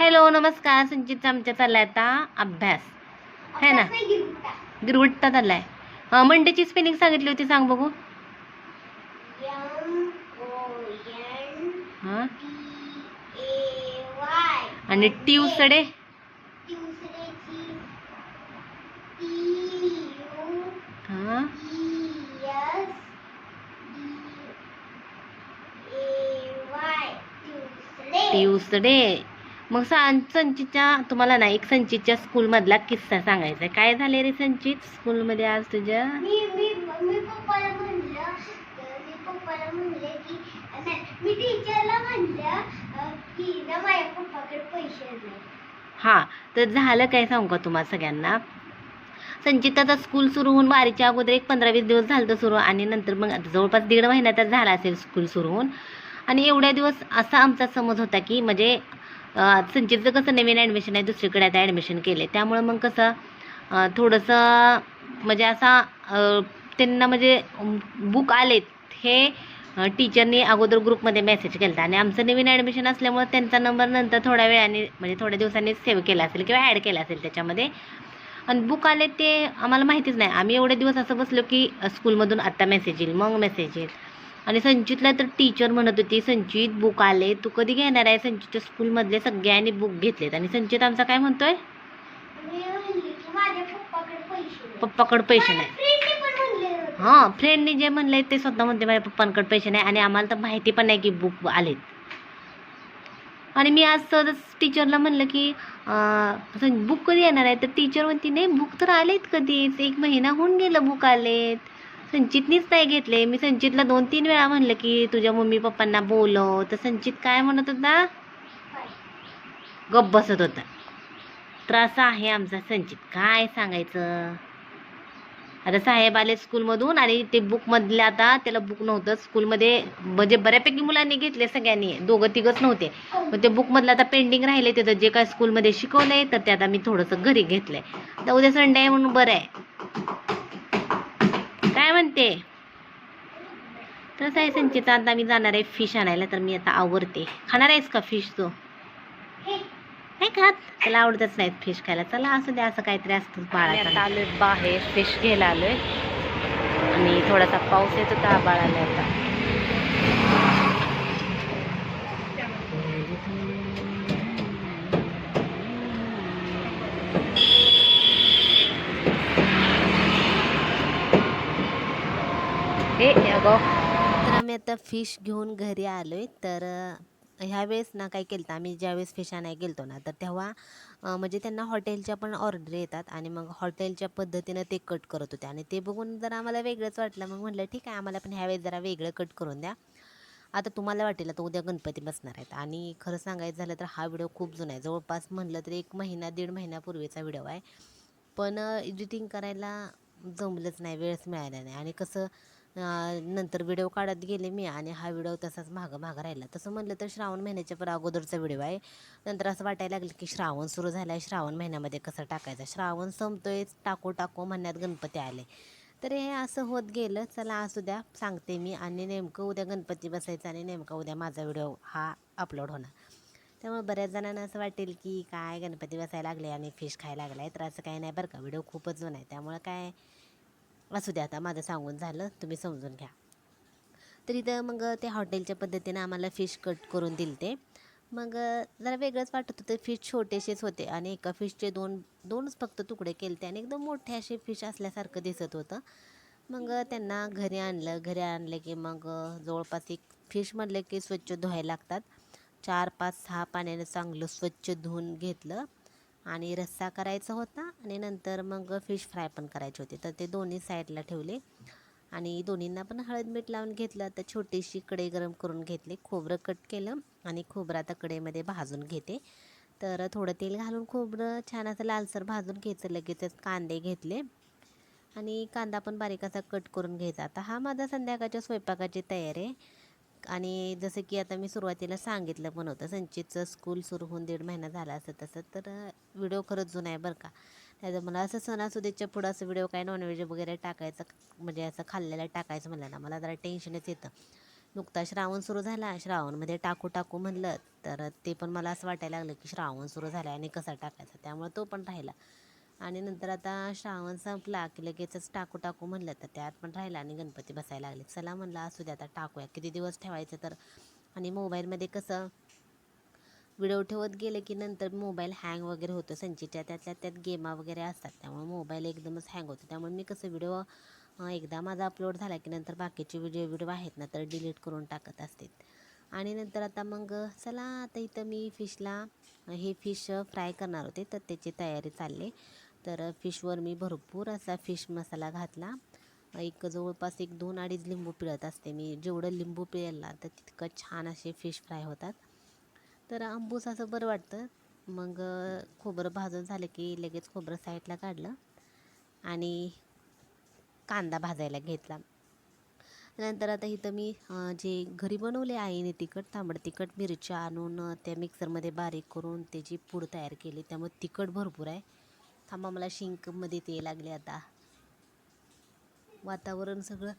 Hello नमस्कार. संचितचा आमच्या चाललाय आता अभ्यास. है ना? गिरवट्टा. चाललाय. मंडेची स्पेलिंग सांगितली होती सांग बघू. हां? आणि ट्यूसडे? हां? ट्यूसडे. मग सा संचितच्या तुम्हाला ना एक संचितच्या स्कूलमधला किस्सा सांगायचा आहे. काय झाले रे संचित? स्कूलमध्ये आज तुझ्या? मी मी मी पप्पाला म्हणलं तर मी पप्पाला म्हणले की नाही मी टीचरला म्हणलं अं, की ना माझ्या पप्पाकडे पैसे नाही. हां तर झालं काय सांगू का तुम्हाला सगळ्यांना? संचित आता स्कूल सुरू होऊन वारीच्या अगोदर एक पंधरा वीस दिवस झालं सुरू आणि नंतर मग आता जवळपास दीड महिना तर झाला असेल स्कूल सुरू होऊन. आणि एवढ्या दिवस असा आमचा समज होता की म्हणजे संचितचं कसं नवीन ॲडमिशन आहे दुसरीकडे आता ॲडमिशन केलं आहे त्यामुळं मग कसं थोडंसं म्हणजे असा त्यांना म्हणजे बुक आलेत हे टीचरनी अगोदर ग्रुपमध्ये मेसेज केला होता आणि आमचं नवीन ॲडमिशन असल्यामुळं त्यांचा नंबर नंतर थोड्या वेळाने म्हणजे थोड्या दिवसांनी सेव्ह केला असेल किंवा ॲड केला असेल त्याच्यामध्ये. आणि बुक आले ते आम्हाला माहितीच नाही. आम्ही एवढे दिवस असं बसलो की स्कूलमधून आत्ता मेसेज येईल मग मेसेज येईल. आणि संचितला तर टीचर म्हणत होती संचित बुक आले. तू कधी घेणार आहे संचितच्या स्कूलमधले सगळ्यांनी बुक घेतलेत? आणि संचित आमचा काय म्हणतोय? म्हणले पप्पाकडे पैसे नाही. म्हणले. हां फ्रेंडने जे म्हणलंय ते स्वतः म्हणते माझ्या पप्पांकडे पैसे नाही आणि आम्हाला तर माहिती पण नाही की बुक आलेत. आणि मी आज सहजच टीचरला म्हणलं की बुक कधी येणार आहे? तर टीचर म्हणते नाही बुक तर आलेत कधीच. एक महिना होऊन गेलं बुक आलेत. संचितनीच नाही घेतले. मी संचितला दोन तीन वेळा म्हणलं की तुझ्या मम्मी पप्पांना बोलव. तर संचित काय म्हणत होता? गप गप्प बसत होता. तर असा आहे आमचा. संचित काय सांगायचं? आता साहेब आले स्कूलमधून आणि ते बुकमधले आता त्याला बुक नव्हतं. स्कूलमध्ये म्हणजे बऱ्यापैकी मुलांनी घेतले सगळ्यांनी. दोघं तिघंच नव्हते. मग ते बुकमधलं आता पेंडिंग राहिले त्याचं जे काय स्कूलमध्ये शिकवलंय तर ते आता मी थोडंसं घरी घेतलंय. तर उद्या संडे आहे म्हणून बरं आहे. काय म्हणते? तर आहे संचित आता मी जाणार आहे फिश आणायला तर मी आता आवरते. खाणार आहेस का फिश तू? हे, नाही खात. त्याला आवडतच नाहीत फिश खायला. चला असं द्या असं काहीतरी असतं बाळा आता आलोय बाहेर फिश घ्यायला आलोय. आणि थोडासा पाऊस येत होता आबाळ आलाय आता. हे तर आम्ही आता फिश घेऊन घरी आलो आहे तर ह्यावेळेस ह्या वेळेस ना काय केलं आम्ही ज्यावेळेस फिश आणायला गेलतो ना तर तेव्हा म्हणजे त्यांना हॉटेलच्या पण ऑर्डर येतात आणि मग हॉटेलच्या पद्धतीनं ते कट करत होते. आणि ते बघून जरा आम्हाला वेगळंच वाटलं. मग म्हटलं ठीक आहे आम्हाला पण ह्यावेळेस जरा वेगळं कट करून द्या. आता तुम्हाला वाटेल तर उद्या गणपती बसणार आहेत. आणि खरं सांगायचं झालं तर हा व्हिडिओ खूप जुना आहे. जवळपास म्हटलं तर एक महिना दीड महिन्यापूर्वीचा व्हिडिओ आहे. पण एडिटिंग करायला जमलंच नाही वेळच मिळाला नाही. आणि कसं नंतर व्हिडिओ काढत गेले मी आणि हा व्हिडिओ तसाच मागं मागं राहिला. तसं म्हणलं तर श्रावण महिन्याच्या पण अगोदरचा व्हिडिओ आहे. नंतर असं वाटायला लागलं की श्रावण सुरू झाला आहे श्रावण महिन्यामध्ये कसं टाकायचं? श्रावण संपतोय टाको टाको म्हणण्यात गणपती आले. तर हे असं होत गेलं. चला असू द्या सांगते मी. आणि नेमकं उद्या गणपती बसायचं आणि नेमका उद्या माझा व्हिडिओ हा अपलोड होणार. त्यामुळे बऱ्याच जणांना असं वाटेल की काय गणपती बसायला लागले आणि फिश खायला लागला आहे तर असं काही नाही बरं का. व्हिडिओ खूपच जुना आहे. त्यामुळं काय असू द्या आता माझं सांगून झालं तुम्ही समजून घ्या. तर इथं मग ते हॉटेलच्या पद्धतीनं आम्हाला फिश कट करून दिले ते मग जरा वेगळंच वाटत होतं फिश छोटेसेच होते आणि एका फिशचे दोन दोनच फक्त तुकडे केले ते आणि एकदम मोठे असे फिश असल्यासारखं दिसत होतं. मग त्यांना घरी आणलं घरी आणलं की मग जवळपास एक फिश म्हणलं की स्वच्छ धुवायला लागतात. चार पाच सहा पाण्यानं चांगलं स्वच्छ धुवून घेतलं. आणि रस्सा करायचा होता आणि नंतर मग फिश फ्राय पण करायचे होते. तर ते दोन्ही साईडला ठेवले. आणि दोन्हींना पण हळद मीठ लावून घेतलं. तर छोटीशी कढई गरम करून घेतली. खोबरं कट केलं आणि खोबरं आता कढईमध्ये भाजून घेते. तर थोडं तेल घालून खोबरं छान असं लालसर भाजून घ्यायचं. लगेचच कांदे घेतले. आणि कांदा पण बारीक असा कट करून घ्यायचा. आता हा माझा संध्याकाळच्या स्वयंपाकाची तयारी आहे. आणि जसं की आता मी सुरुवातीला सांगितलं पण होतं संचितचं स्कूल सुरू होऊन दीड महिना झाला असं तसं तर व्हिडिओ खरंच जुना आहे बरं का. त्याचं मला असं सणासुदीच्या पुढं असं व्हिडिओ काय नॉनव्हेज वगैरे टाकायचं म्हणजे असं खाल्लेलं टाकायचं म्हणलं ना मला जरा टेन्शनच येतं. नुकता श्रावण सुरू झाला श्रावणमध्ये टाकू टाकू म्हणलं तर ते पण मला असं वाटायला लागलं की श्रावण सुरू झाला आणि कसा टाकायचा त्यामुळे तो पण राहिला. आणि नंतर आता श्रावण संपला की लगेचच टाकू टाकू म्हणलं तर त्यात पण राहिला आणि गणपती बसायला लागले. चला म्हणलं असू दे आता टाकूया. किती दिवस ठेवायचं तर? आणि मोबाईलमध्ये कसं व्हिडिओ ठेवत गेले की नंतर मोबाईल हँग वगैरे होतो संचीच्या त्यातल्या त्यात गेमा वगैरे असतात. त्यामुळे मोबाईल एकदमच हँग होतो. त्यामुळे मी कसं व्हिडिओ एकदा माझा अपलोड झाला की नंतर बाकीचे व्हिडिओ व्हिडिओ आहेत ना तर डिलीट करून टाकत असते आणि नंतर आता मग चला आता इथं मी फिशला हे फिश फ्राय करणार होते. तर त्याची तयारी चालली. तर फिशवर मी भरपूर असा फिश मसाला घातला. एक जवळपास एक दोन अडीच लिंबू पिळत असते मी. जेवढं लिंबू पिळला तर तितकं छान असे फिश फ्राय होतात. तर आंबूस असं बरं वाटतं. मग खोबरं भाजून झालं की लगेच खोबरं साईडला काढलं आणि कांदा भाजायला घेतला. नंतर आता इथं मी जे घरी बनवले आईने तिखट तांबड तिखट मिरच्या आणून त्या मिक्सरमध्ये बारीक करून त्याची पूड तयार केली. त्यामुळे तिखट भरपूर आहे. थांबा मला शिंकमध्ये ते लागले आता. वातावरण सगळं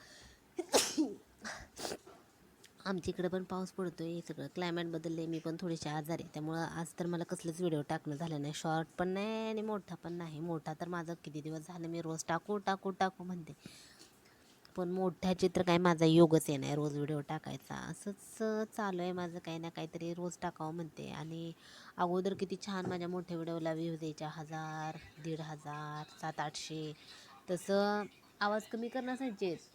आमच्या इकडे पण पाऊस पडतो आहे सगळं क्लायमेट बदलले मी पण थोडेसे आजारी आहे त्यामुळं आज तर मला कसलंच व्हिडिओ टाकणं झालं नाही. शॉर्ट पण नाही आणि मोठा पण नाही. मोठा तर माझा किती दिवस झालं मी रोज टाकू टाकू टाकू म्हणते. पण मोठ्या चित्र काय माझा योगच आहे नाही रोज व्हिडिओ टाकायचा. असंच चालू आहे माझं काही ना काहीतरी रोज टाकावं म्हणते. आणि अगोदर किती छान माझ्या मोठ्या व्हिडिओला व्ह्यूज द्यायच्या हजार दीड हजार सात आठशे. तसं आवाज कमी कर ना संचेस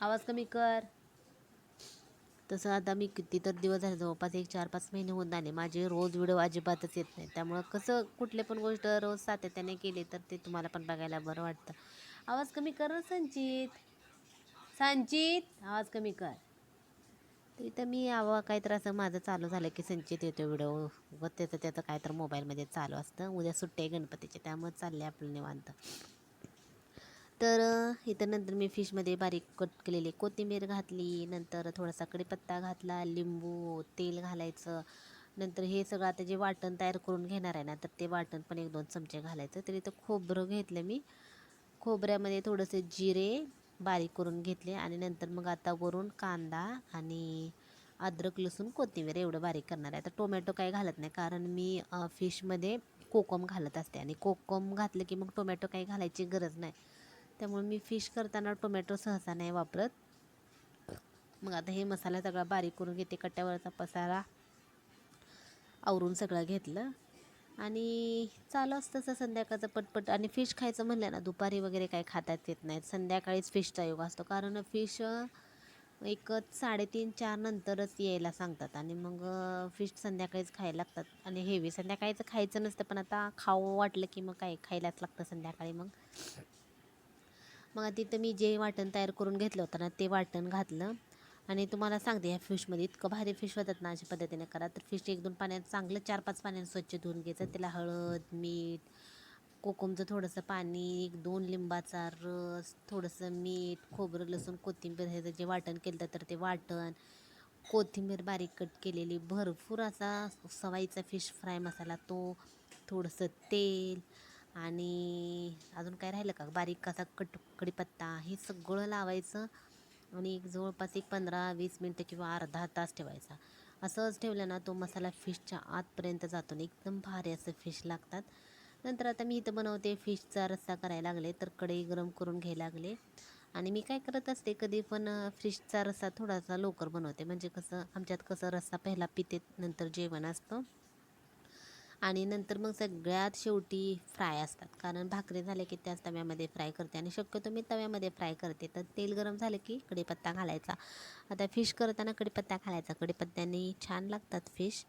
आवाज कमी कर. तसं आता मी किती तर दिवस झाले जवळपास एक चार पाच महिने होऊन आले. माझे रोज व्हिडिओ अजिबातच येत नाही त्यामुळं कसं कुठले पण गोष्ट रोज सातत्याने केली तर ते तुम्हाला पण बघायला बरं वाटतं. आवाज कमी कर संचित संचित आवाज कमी कर. इथं मी आवा काहीतरी असं माझं चालू झालं की संचित येतो व्हिडिओ व त्याचं त्याचं काय तर मोबाईलमध्ये चालू असतं. उद्या सुट्टे गणपतीचे त्यामुळे चालले आपलं निवांत. तर इथं नंतर मी फिशमध्ये बारीक कट केलेली कोथिंबीर घातली नंतर थोडासा कढीपत्ता घातला लिंबू तेल घालायचं. नंतर हे सगळं आता जे वाटण तयार करून घेणार आहे ना तर ते वाटण पण एक दोन चमचे घालायचं. तर इथं खोबरं घेतलं मी. खोबऱ्यामध्ये थोडंसं जिरे बारीक करून घेतले आणि नंतर मग आता वरून कांदा आणि अद्रक लसूण कोथिंबीर एवढं बारीक करणार आहे. आता टोमॅटो काही घालत नाही कारण मी फिशमध्ये कोकम घालत असते आणि कोकम घातलं की मग टोमॅटो काही घालायची गरज नाही. त्यामुळे मी फिश करताना टोमॅटो सहसा नाही वापरत. मग आता हे मसाला सगळा बारीक करून घेते कट्ट्यावरचा पसारा आवरून सगळं घेतलं. आणि चालू असतं तसं संध्याकाळचं पटपट. आणि फिश खायचं म्हणलं ना दुपारी वगैरे काही खातात येत नाहीत. संध्याकाळीच फिशचा योग असतो. कारण फिश एक साडेतीन चार नंतरच यायला सांगतात. आणि मग फिश संध्याकाळीच खायला लागतात. आणि हेवी संध्याकाळीचं खायचं नसतं पण आता खाऊ वाटलं की मग काय खायलाच लागतं संध्याकाळी मग. मग तिथं मी जे वाटण तयार करून घेतलं होतं ना ते वाटण घातलं. आणि तुम्हाला सांगते ह्या फिशमध्ये इतकं भारी फिश होतात ना अशा पद्धतीने करा. तर फिश एक दोन पाण्यात चांगलं चार पाच पाण्यात स्वच्छ धुवून घ्यायचं. त्याला हळद मीठ कोकमचं थोडंसं पाणी एक दोन लिंबाचा रस थोडंसं मीठ खोबरं लसूण कोथिंबीर ह्याचं जे वाटण केलं तर ते वाटण. कोथिंबीर बारीक कट केलेली भरपूर असा सवाईचा फिश फ्राय मसाला तो थोडंसं तेल आणि अजून काय राहिलं का? बारीक कसा कट कडीपत्ता हे सगळं लावायचं. आणि एक जवळपास एक पंधरा वीस मिनटं किंवा अर्धा तास ठेवायचा. असंच ठेवलं ना तो मसाला फिशच्या आतपर्यंत जातो आणि एकदम भारी असं फिश लागतात. नंतर आता मी इथं बनवते फिशचा रस्सा करायला लागले तर कढई गरम करून घ्यायला लागले. आणि मी काय करत असते कधी पण फिशचा रस्सा थोडासा लवकर बनवते. म्हणजे कसं आमच्यात कसं रस्सा पहिला पिते नंतर जेवण असतं. आणि नंतर मग सगळ्यात शेवटी फ्राय असतात. कारण भाकरी झाले की त्याच तव्यामध्ये फ्राय करते आणि शक्यतो मी तव्यामध्ये फ्राय करते. तर तेल गरम झालं की कडीपत्ता घालायचा. आता फिश करताना कढीपत्ता घालायचा. कडीपत्त्याने छान लागतात फिश.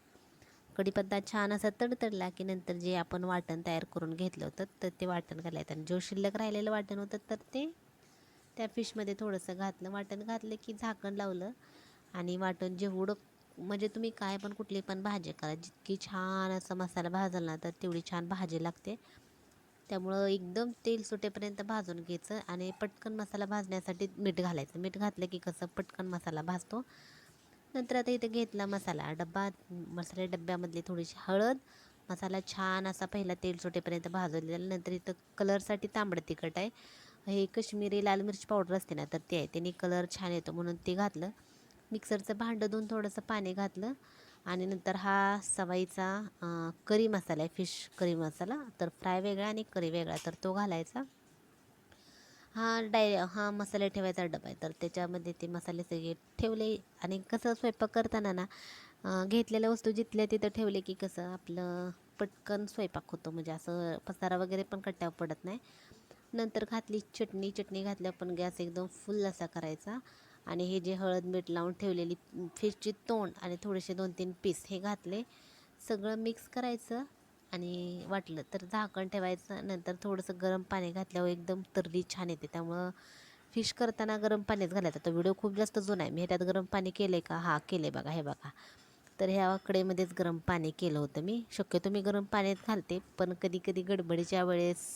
कढीपत्ता छान असा तडतडला की नंतर जे आपण वाटण तयार करून घेतलं होतं तर ते वाटण घालायचं. आणि जो शिल्लक राहिलेलं वाटण होतं तर ते त्या फिशमध्ये थोडंसं घातलं. वाटण घातलं की झाकण लावलं आणि वाटण जेवढं म्हणजे तुम्ही काय पण कुठली पण भाजी करा जितकी छान असा मसाला भाजला ना तर तेवढी छान भाजी लागते. त्यामुळं एकदम तेल सुटेपर्यंत भाजून घ्यायचं आणि पटकन मसाला भाजण्यासाठी मीठ घालायचं. मीठ घातलं की कसं पटकन मसाला भाजतो. नंतर आता इथे घेतला मसाला. डब्बा मसाले डब्यामधली थोडीशी हळद. मसाला छान असा पहिला तेल सुटेपर्यंत भाजवलेला नंतर इथं कलरसाठी तांबडं तिखट आहे. हे कश्मीरी लाल मिरची पावडर असते ना तर ते आहे. त्याने कलर छान येतो म्हणून ते घातलं. मिक्सरचं भांडं धुवून थोडंसं पाणी घातलं आणि नंतर हा सवाईचा करी मसाला आहे फिश करी मसाला. तर फ्राय वेगळा आणि करी वेगळा तर तो घालायचा. हा डाय हा मसाले ठेवायचा डबा आहे. तर त्याच्यामध्ये ते मसाले सगळे ठेवले आणि कसं स्वयंपाक करताना ना घेतलेल्या वस्तू जिथल्या तिथं ठेवले की कसं आपलं पटकन स्वयंपाक होतो. म्हणजे असं पसारा वगैरे पण कट्ट्यावर पडत नाही. नंतर घातली चटणी चटणी घातल्या पण गॅस एकदम फुल असा करायचा. आणि हे जे हळद मीठ लावून ठेवलेली फिशची तोंड आणि थोडेसे दोन तीन पीस हे घातले. सगळं मिक्स करायचं आणि वाटलं तर झाकण ठेवायचं. नंतर थोडंसं गरम पाणी घातल्यावर एकदम तर्री छान येते. त्यामुळं फिश करताना गरम पाणीच घालायचं. तो व्हिडिओ खूप जास्त जुना आहे. मी ह्याच्यात गरम पाणी केलं आहे का? हा केलं आहे बघा. हे बघा. तर ह्या कडेमध्येच गरम पाणी केलं होतं मी. शक्यतो मी गरम पाण्यात घालते पण कधी कधी गडबडीच्या वेळेस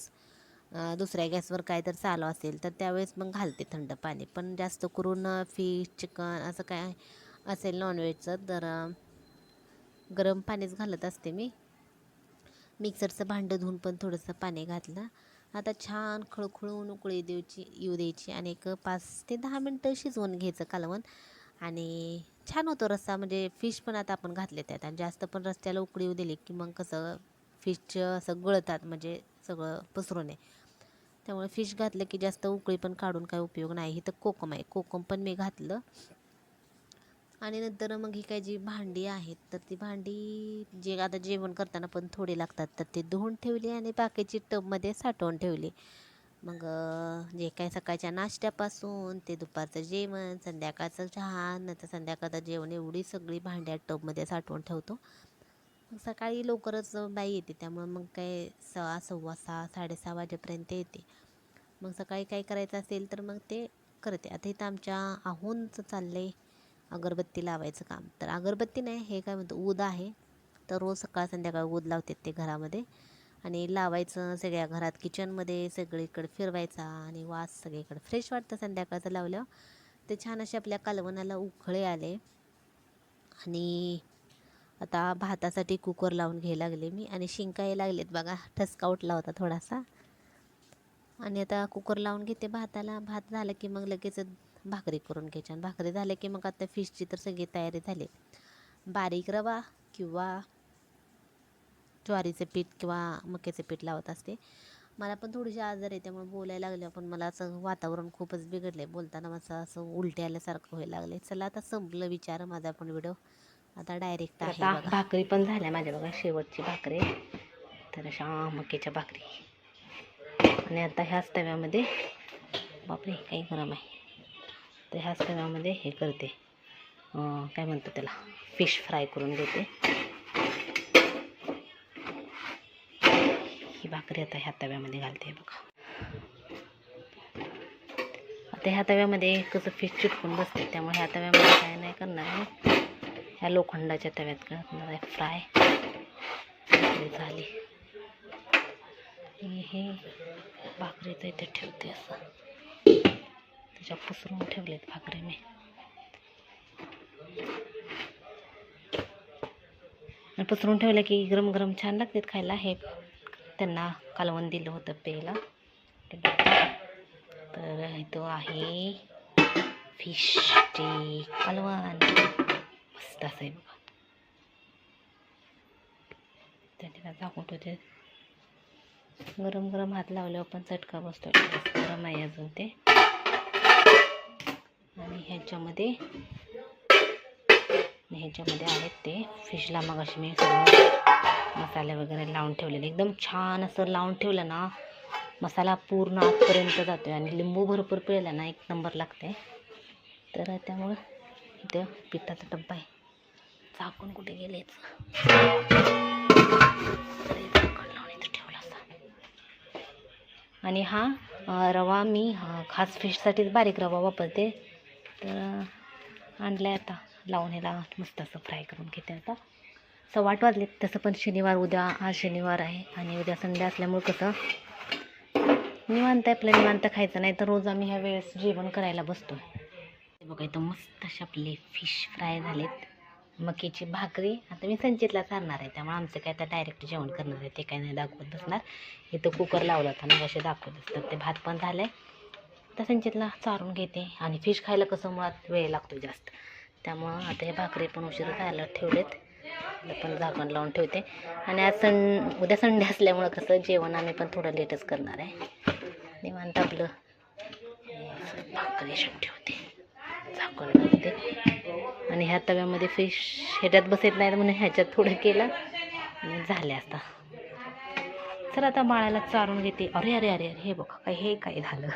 दुसऱ्या गॅसवर काय तर चालू असेल तर त्यावेळेस मग घालते थंड पाणी. पण जास्त करून फिश चिकन असं काय असेल नॉनव्हेजचं तर गरम पाणीच घालत असते मी. मिक्सरचं भांडं धुवून पण थोडंसं पाणी घातलं. आता छान खळखळून उकळी द्यायची येऊ द्यायची आणि एक पाच ते दहा मिनटं शिजवून घ्यायचं कालवण. आणि छान होतो रस्सा म्हणजे फिश पण आता आपण घातले त्यात. आणि जास्त पण रस्त्याला उकळी येऊ दिली की मग कसं फिशचं असं गळतात म्हणजे सगळं पसरू नये त्यामुळे फिश घातलं की जास्त उकळी पण काढून काय उपयोग नाही. ही तर कोकम आहे. कोकम पण मी घातलं. आणि नंतर मग ही काय जी भांडी आहेत तर ती भांडी जे आता जेवण करताना पण थोडी लागतात. तर ते धुवून ठेवली आणि बाकीची टबमध्ये साठवून ठेवली. मग जे काय सकाळच्या नाश्त्यापासून ते दुपारचं जेवण संध्याकाळचं चहा नंतर संध्याकाळचं जेवण एवढी सगळी भांड्या टबमध्ये साठवून ठेवतो. सकाळी लवकरच बाई येते त्यामुळं मग काय सहा सव्वा सहा साडेसहा वाजेपर्यंत येते. मग सकाळी काय करायचं असेल तर मग ते करते. आता इथं आमच्या आहूनचं चाललं आहे अगरबत्ती लावायचं काम. तर अगरबत्ती नाही हे काय म्हणतो ऊद आहे. तर रोज सकाळ संध्याकाळ ऊद लावतात ते घरामध्ये. आणि लावायचं सगळ्या घरात किचनमध्ये सगळीकडे फिरवायचा आणि वास सगळीकडे. फ्रेश वाटतं संध्याकाळचं लावल्यावर. ते छान असे आपल्या कालवनाला उखळे आले. आणि आता भातासाठी कुकर लावून घ्यायला लागले मी आणि शिंका यायला लागलेत बघा. ठसका उठला होता थोडासा. आणि आता कुकर लावून घेते भाताला. भात झाला की मग लगेच भाकरी करून घ्यायच्या. आणि भाकरी झाल्या की मग आता फिशची तर सगळी तयारी झाली. बारीक रवा किंवा ज्वारीचं पीठ किंवा मक्याचं पीठ लावत असते. मला पण थोडीशी आजार आहे त्यामुळे बोलायला लागले पण मला असं वातावरण खूपच बिघडलं आहे बोलताना माझं असं उलटे आल्यासारखं व्हायला लागले चला आता संपलं विचार माझा पण व्हिडिओ आता डायरेक्ट आहे आता बघा. भाकरी पण झाल्या माझ्या बघा शेवटची भाकरी. तर अशा मक्याच्या भाकरी. आणि आता ह्याच तव्यामध्ये बापरे काही गरम आहे. तर ह्याच तव्यामध्ये हे करते. अं, काय म्हणतो त्याला? फिश फ्राय करून देते. ही भाकरी आता ह्या तव्यामध्ये घालते बघा. आता ह्या तव्यामध्ये कसं फिश चिटकून बसते त्यामुळे ह्या तव्यामध्ये काय नाही करणार आहे ह्या लोखंडाच्या तव्यात करणार आहे फ्राय झाली. हे भाकरी तर इथे ठेवते असं. त्याच्या पसरून ठेवलेत भाकरी मी. पसरून ठेवलं की गरम गरम छान लागतात खायला. हे त्यांना कालवण दिलं होतं पेला तर इथं आहे फिश टी कालवण. मस्त आहे बघा त्याला झाकून ते गरम गरम हात लावल्यावर पण चटका बसतो गरम आहे अजून ते. आणि ह्याच्यामध्ये ह्याच्यामध्ये आहेत ते. फिशला मग अशी मी सगळं मसाले वगैरे लावून ठेवलेले. एकदम छान असं लावून ठेवलं ना मसाला पूर्ण आतपर्यंत जातो आणि लिंबू भरपूर पिळला ना एक नंबर लागते तर त्यामुळं इथं पिठाचा डब्बा आहे. झाकून कुठे गेलेच आणि हा रवा मी खास फिशसाठीच बारीक रवा वापरते. तर आणलाय आता. लावून ह्याला मस्त असं फ्राय करून घेते आता. सव्वा आठ वाजले तसं पण शनिवार उद्या आज शनिवार आहे. आणि उद्या संडे असल्यामुळे कसं निवांत आहे आपलं. निवांत खायचं नाही तर रोज आम्ही ह्या वेळेस जेवण करायला बसतो बघा इथं मस्त असे आपले फिश फ्राय झालेत. मकीची भाकरी. आता मी संचितला चालणार आहे त्यामुळे आमचं काय आता डायरेक्ट जेवण करणार आहे ते काय नाही दाखवत बसणार. इथं कुकर लावला होता मग असे दाखवत असतात. ते भात पण झालं आहे तर संचितला चारून घेते आणि फिश खायला कसं मुळात वेळ लागतो जास्त. त्यामुळं आता हे भाकरी पण उशीर खायला ठेवलेत. पण झाकण लावून ठेवते. आणि आज सं उद्या संडे असल्यामुळं कसं जेवण आम्ही पण थोडं लेटच करणार आहे. निवांत आपलं हे भाकरी ठेवते. झाकण होते आणि ह्या तव्यामध्ये फिश ह्याच्यात बसत नाही म्हणून ह्याच्यात थोडं केलं. आणि झाले असता चला आता बाळाला चारून घेते. अरे अरे अरे अरे हे बघा काय हे काय झालं?